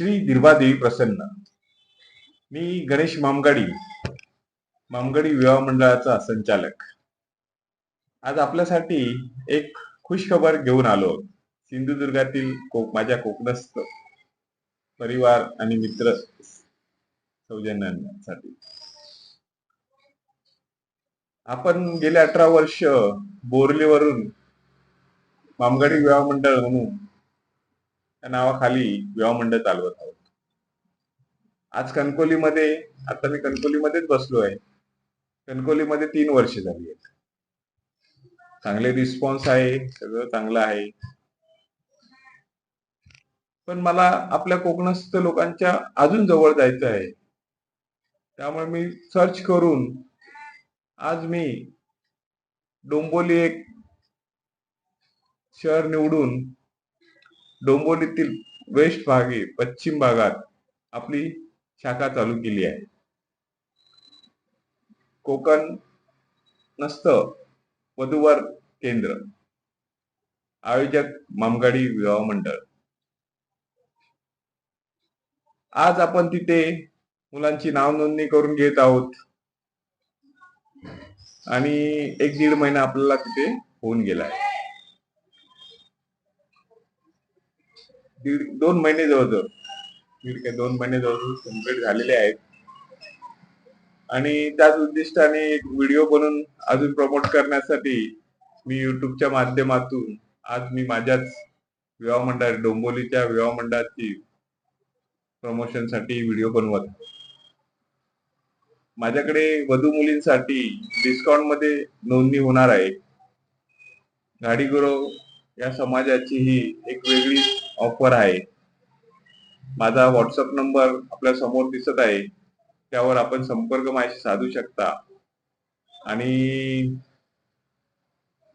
श्री दिर्वादेवी प्रसन्न. मी गणेश मामगाडी मामगाडी विवाह मंडळाचा संचालक. आज आपल्यासाठी एक खुश खबर घेऊन आलो. सिंधुदुर्गातील कोक माझ्या कोकणस्थ परिवार आणि मित्र सौजन्यांसाठी. आपण गेले अठरा वर्ष बोरलीवरून मामगाडी विवाह मंडळ म्हणून त्या नावाखाली विवाह मंडळ चालवत आहोत. आज कणकोलीमध्ये आता मी कणकोलीमध्येच बसलो आहे. कणकोलीमध्ये तीन वर्ष झाली आहेत. चांगले रिस्पॉन्स आहे सगळं चांगलं आहे. पण मला आपल्या कोकणस्थ लोकांच्या अजून जवळ जायचं आहे. त्यामुळे मी सर्च करून आज मी डोंबोली एक शहर निवडून डोंबोलीतील वेस्ट भागे पश्चिम भागात आपली शाखा चालू केली आहे. कोकण नसत वधूवर केंद्र. आयोजक मामगाडी विवाह मंडळ. आज आपण तिथे मुलांची नाव नोंदणी करून घेत आहोत. आणि एक दीड महिना आपल्याला तिथे होऊन गेला आहे. दीड दोन महिने जवळजवळ. दीड काय दोन महिने जवळजवळ कंप्लीट झालेले आहेत. आणि त्याच उद्दिष्टाने एक व्हिडिओ बनवून अजून प्रमोट करण्यासाठी मी युट्यूबच्या माध्यमातून आज मी माझ्याच विवाह मंडळ डोंबोलीच्या विवाह मंडळाची प्रमोशनसाठी व्हिडिओ बनवत माझ्याकडे वधू मुलींसाठी डिस्काउंटमध्ये नोंदणी होणार आहे. गाडीगुरव या समाजाची ही एक वेगळी ऑफर आहे. माझा व्हॉट्सअप नंबर आपल्यासमोर दिसत आहे. त्यावर आपण संपर्क माझ्याशी साधू शकता. आणि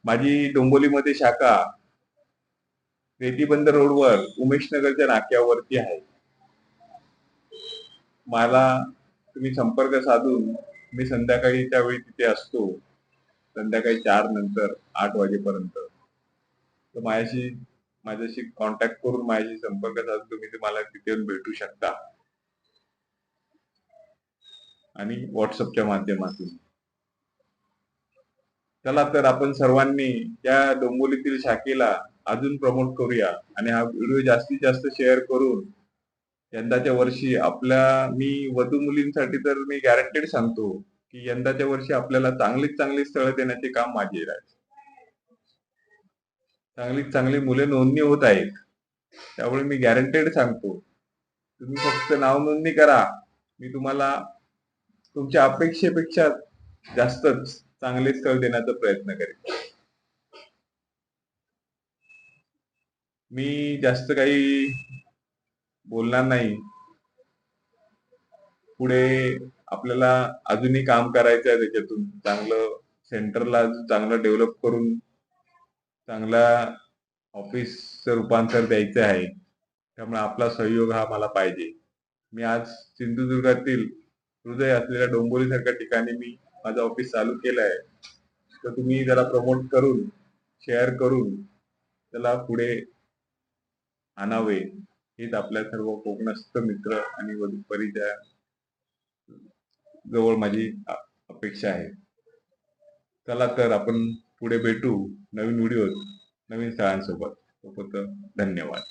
माझी डोंबोलीमध्ये शाखा रेतीबंद रोडवर उमेश नगरच्या नाक्यावरती आहे. मला तुम्ही संपर्क साधून मी संध्याकाळी त्यावेळी तिथे असतो. संध्याकाळी चार नंतर आठ वाजेपर्यंत. तर माझ्याशी माझ्याशी कॉन्टॅक्ट करून माझ्याशी संपर्क साधून तुम्ही तुम्हाला तिथे येऊन भेटू शकता. आणि व्हॉट्सअपच्या माध्यमातून. चला तर आपण सर्वांनी या डोंबोलीतील शाखेला अजून प्रमोट करूया. आणि हा व्हिडिओ जास्तीत जास्त शेअर करून यंदाच्या वर्षी आपल्या मी वधू मुलींसाठी तर मी गॅरंटेड सांगतो की यंदाच्या वर्षी आपल्याला चांगलीच चांगली स्थळं देण्याचे काम माझे राहील. चांगली चांगली मुले नोंदणी होत आहेत. त्यामुळे मी गॅरंटेड सांगतो. तुम्ही फक्त नाव नोंदणी करा. मी तुम्हाला तुमच्या अपेक्षेपेक्षा जास्तच चांगले स्थळ देण्याचा प्रयत्न करेन. मी जास्त काही बोलणार नाही. पुढे आपल्याला अजूनही काम करायचं आहे त्याच्यातून. चांगलं सेंटरला चांगलं डेव्हलप करून चांगला ऑफिसचं रूपांतर द्यायचं आहे त्यामुळे आपला सहयोग हा मला पाहिजे. मी आज सिंधुदुर्गातील हृदय असलेल्या डोंबोलीसारख्या ठिकाणी मी माझं ऑफिस चालू केलं आहे. तर तुम्ही जरा प्रमोट करून शेअर करून त्याला पुढे आणावे. हेच आपल्या सर्व कोकणस्थ मित्र आणि परिचया जवळ माझी अपेक्षा आहे. चला तर आपण पुढे भेटू नवीन व्हिडिओ नवीन स्थळांसोबत तोपर्यंत धन्यवाद.